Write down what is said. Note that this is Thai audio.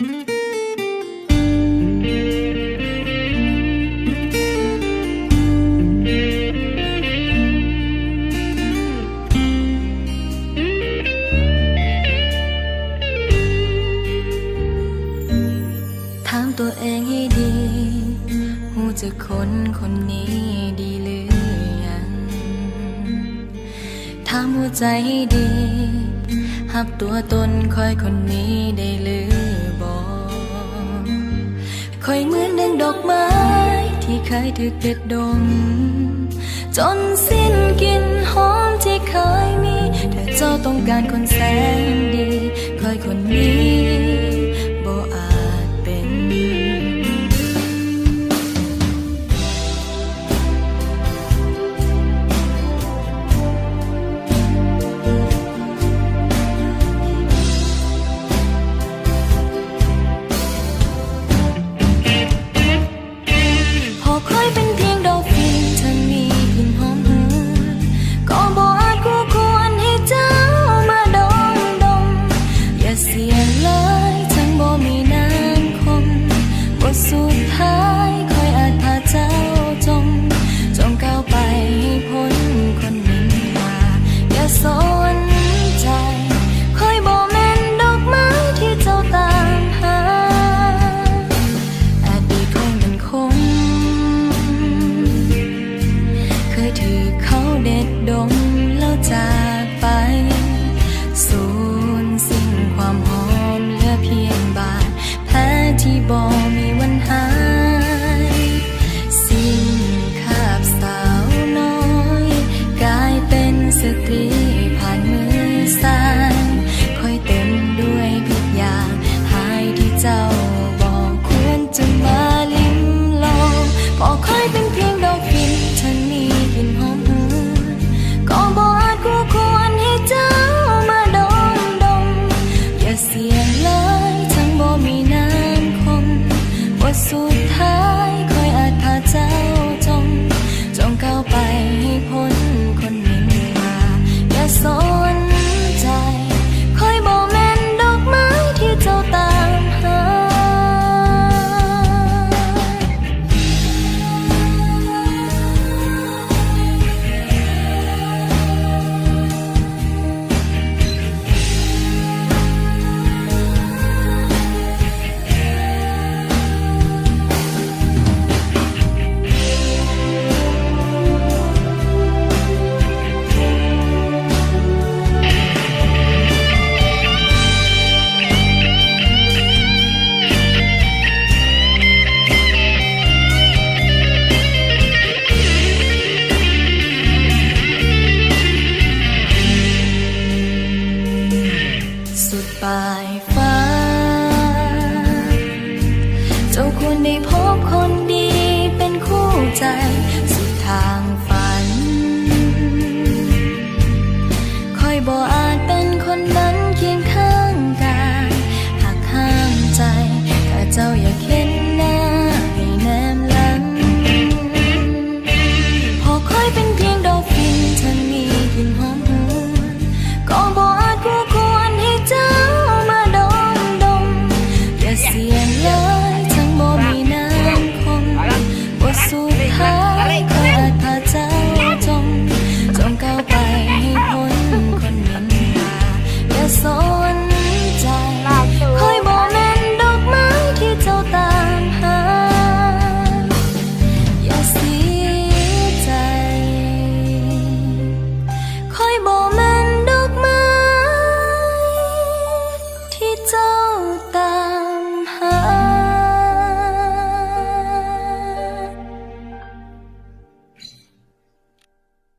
ตัวเองให้ดี หูจะคนคนนี้ดีหรือยัง ถามหัวใจให้ดี หับตัวตนคอยคนนี้ได้หรือ คอยเหมือนดังดอกไม้ ที่เคยถูกเด็ดดม จนสิ้นกินหอมที่เคยมี แต่เจ้าต้องการคนแสน see bom. จ้าควรได้พบคนดีเป็นคู่ใจ สุดทางฝัน คอยบอก high.